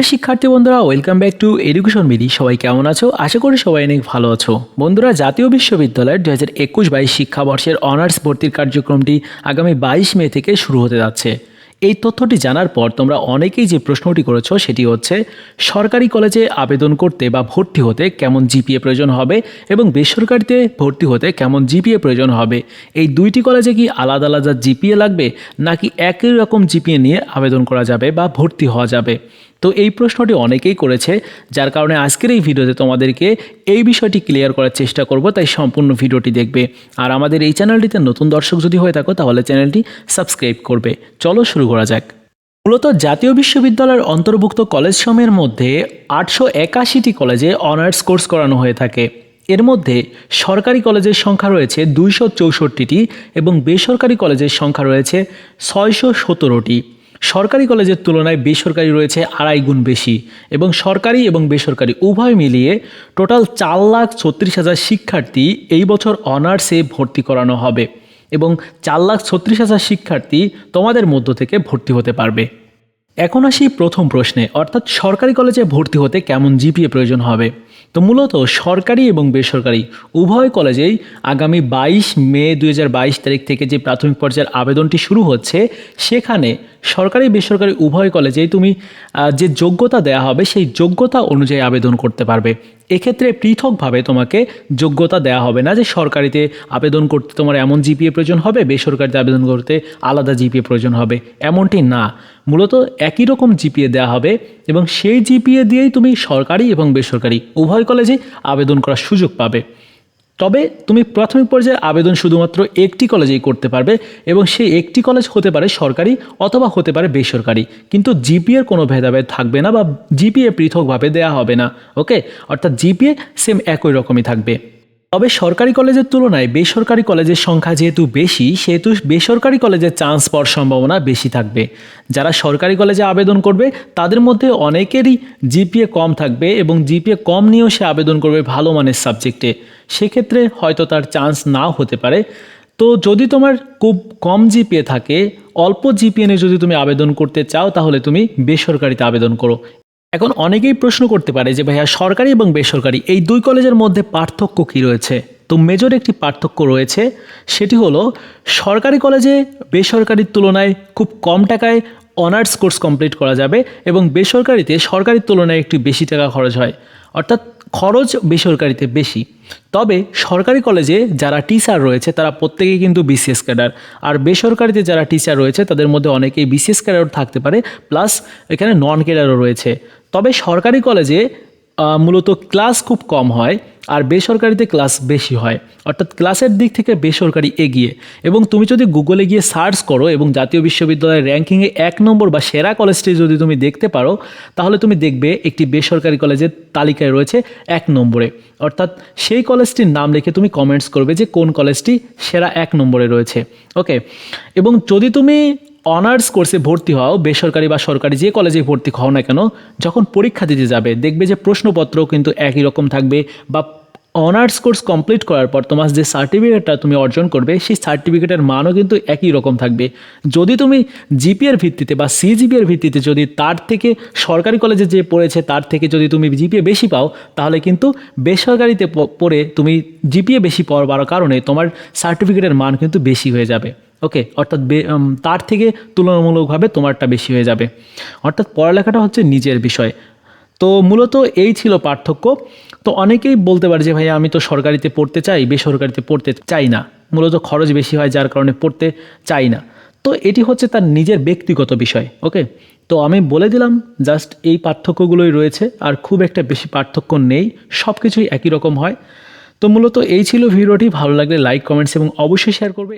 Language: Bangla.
শিক্ষার্থী বন্ধুরা welcome back to education BD সবাই কেমন আছো? আশা করি সবাই অনেক ভালো আছো। বন্ধুরা, জাতীয় বিশ্ববিদ্যালয়ের দু হাজার একুশ বাইশ শিক্ষাবর্ষের অনার্স ভর্তির কার্যক্রমটি আগামী বাইশ মে থেকে শুরু হতে যাচ্ছে। এই তথ্যটি জানার পর তোমরা অনেকেই যে প্রশ্নটি করেছ, সেটি হচ্ছে, সরকারি কলেজে আবেদন করতে বা ভর্তি হতে কেমন জিপিএ প্রয়োজন হবে এবং বেসরকারিতে ভর্তি হতে কেমন জিপিএ প্রয়োজন হবে? এই দুইটি কলেজে কি আলাদা আলাদা জিপিএ লাগবে, নাকি একই রকম জিপিএ নিয়ে আবেদন করা যাবে বা ভর্তি হওয়া যাবে? তো এই প্রশ্নটি অনেকেই করেছে, যার কারণে আজকের এই ভিডিওতে তোমাদেরকে এই বিষয়টি ক্লিয়ার করার চেষ্টা করব, তাই সম্পূর্ণ ভিডিওটি দেখবে। আর আমাদের এই চ্যানেলটিতে নতুন দর্শক যদি হয়ে থাকো, তাহলে চ্যানেলটি সাবস্ক্রাইব করবে। চলো শুরু করা যাক। মূলত জাতীয় বিশ্ববিদ্যালয়ের অন্তর্ভুক্ত কলেজ সমূহের মধ্যে আটশো একাশিটি কলেজে অনার্স কোর্স করানো হয়ে থাকে। এর মধ্যে সরকারি কলেজের সংখ্যা রয়েছে দুইশো চৌষট্টিটি এবং বেসরকারি কলেজের সংখ্যা রয়েছে ছয়শো সতেরোটি। সরকারি কলেজের তুলনায় বেসরকারি রয়েছে আড়াই গুণ বেশি এবং সরকারি এবং বেসরকারি উভয় মিলিয়ে টোটাল চার লাখ ছত্রিশ হাজার শিক্ষার্থী এই বছর অনার্সে ভর্তি করানো হবে এবং চার লাখ ছত্রিশ হাজার শিক্ষার্থী তোমাদের মধ্য থেকে ভর্তি হতে পারবে। এখন আসি প্রথম প্রশ্নে, অর্থাৎ সরকারি কলেজে ভর্তি হতে কেমন জিপিএ প্রয়োজন হবে? তো মূলত সরকারি এবং বেসরকারি উভয় কলেজেই আগামী বাইশ মে দু হাজার বাইশ তারিখ থেকে যে প্রাথমিক পর্যায়ের আবেদনটি শুরু হচ্ছে, সেখানে সরকারি, বেসরকারি, উভয় কলেজেই তুমি যে যোগ্যতা দেয়া হবে, সেই যোগ্যতা অনুযায়ী আবেদন করতে পারবে। এক্ষেত্রে পৃথকভাবে তোমাকে যোগ্যতা দেওয়া হবে না যে সরকারিতে আবেদন করতে তোমার এমন জিপিএ প্রয়োজন হবে, বেসরকারিতে আবেদন করতে আলাদা জিপিএ প্রয়োজন হবে। এমনটি না। মূলত একই রকম জিপিএ দেওয়া হবে এবং সেই জিপিএ দিয়েই তুমি সরকারি এবং বেসরকারি উভয় কলেজে আবেদন করার সুযোগ পাবে। তবে তুমি প্রাথমিক পর্যায়ে আবেদন শুধুমাত্র একটি কলেজেই করতে পারবে এবং সেই একটি কলেজ হতে পারে সরকারি অথবা হতে পারে বেসরকারি। কিন্তু জিপিএর কোনো ভেদাভেদ থাকবে না বা জিপিএ পৃথকভাবে দেয়া হবে না, ওকে? অর্থাৎ জিপিএ সেম একই রকমই থাকবে। তবে সরকারি কলেজের তুলনায় বেসরকারি কলেজের সংখ্যা যেহেতু বেশি, সেহেতু বেসরকারি কলেজে চান্স পাওয়ার সম্ভাবনা বেশি থাকবে। যারা সরকারি কলেজে আবেদন করবে, তাদের মধ্যে অনেকেরই জিপিএ কম থাকবে এবং জিপিএ কম নিয়েও সে আবেদন করবে ভালো মানের সাবজেক্টে। সেক্ষেত্রে হয়তো তার চান্স নাও হতে পারে। তো যদি তোমার খুব কম জিপিএ থাকে, অল্প জিপিএ নিয়ে যদি তুমি আবেদন করতে চাও, তাহলে তুমি বেসরকারিতে আবেদন করো। এখন অনেকেই প্রশ্ন করতে পারে যে, ভাইয়া, সরকারি এবং বেসরকারি, এই দুই কলেজের মধ্যে পার্থক্য কী রয়েছে? তো মেজর একটি পার্থক্য রয়েছে, সেটি হলো, সরকারি কলেজে বেসরকারির তুলনায় খুব কম টাকায় অনার্স কোর্স কমপ্লিট করা যাবে এবং বেসরকারিতে সরকারির তুলনায় একটু বেশি টাকা খরচ হয়। অর্থাৎ খরচ বেসরকারিতে বেশি। তবে সরকারি কলেজে যারা টিচার রয়েছে, তারা প্রত্যেকেই কিন্তু বিসিএস ক্যাডার আর বেসরকারিতে যারা টিচার রয়েছে, তাদের মধ্যে অনেকেই বিসিএস ক্যাডার থাকতে পারে প্লাস এখানে নন ক্যাডারও রয়েছে। তবে সরকারি কলেজে মূলত ক্লাস খুব কম হয়। আর বেসরকারিতে ক্লাস বেশি হয়। অর্থাৎ ক্লাসের দিক থেকে বেসরকারি এগিয়ে। এবং তুমি যদি গুগলে গিয়ে সার্চ করো এবং জাতীয় বিশ্ববিদ্যালয়ের র্যাঙ্কিংয়ে এক নম্বর বা সেরা কলেজটি যদি তুমি দেখতে পারো, তাহলে তুমি দেখবে একটি বেসরকারি কলেজের তালিকায় রয়েছে এক নম্বরে। অর্থাৎ সেই কলেজটির নাম লিখে তুমি কমেন্টস করবে যে কোন কলেজটি সেরা এক নম্বরে রয়েছে। ওকে এবং যদি তুমি অনার্স কোর্সে ভর্তি হও, বেসরকারি বা সরকারি যে কলেজে ভর্তি হও না কেন, যখন পরীক্ষা দিতে যাবে, দেখবে যে প্রশ্নপত্রও কিন্তু একই রকম থাকবে বা অনার্স কোর্স কমপ্লিট করার পর তোমার যে সার্টিফিকেটটা তুমি অর্জন করবে, সেই সার্টিফিকেটের মানও কিন্তু একই রকম থাকবে। যদি তুমি জিপিএর ভিত্তিতে বা সিজিপিএর ভিত্তিতে যদি তার থেকে সরকারি কলেজে যে পড়েছে, তার থেকে যদি তুমি জিপিএ বেশি পাও, তাহলে কিন্তু বেসরকারিতে পড়ে তুমি জিপিএ বেশি পাওয়ার কারণে তোমার সার্টিফিকেটের মান কিন্তু বেশি হয়ে যাবে। ওকে অর্থাৎ তার থেকে তুলনামূলকভাবে তোমারটা বেশি হয়ে যাবে। অর্থাৎ পড়ালেখাটা হচ্ছে নিজের বিষয়। তো মূলত এই ছিল পার্থক্য। তো অনেকেই বলতে পারে যে ভাই আমি তো সরকারিতে পড়তে চাই, বেসরকারিতে পড়তে চাই না। মূলত খরচ বেশি হয় যার কারণে পড়তে চাই না। তো এটি হচ্ছে তার নিজের ব্যক্তিগত বিষয়, ওকে? তো আমি বলে দিলাম, জাস্ট এই পার্থক্যগুলোই রয়েছে, আর খুব একটা বেশি পার্থক্য নেই সব কিছুই একই রকম হয়। তো মূলত এই ছিল ভিডিওটি, ভালো লাগলে লাইক, কমেন্টস, এবং অবশ্যই শেয়ার করবে।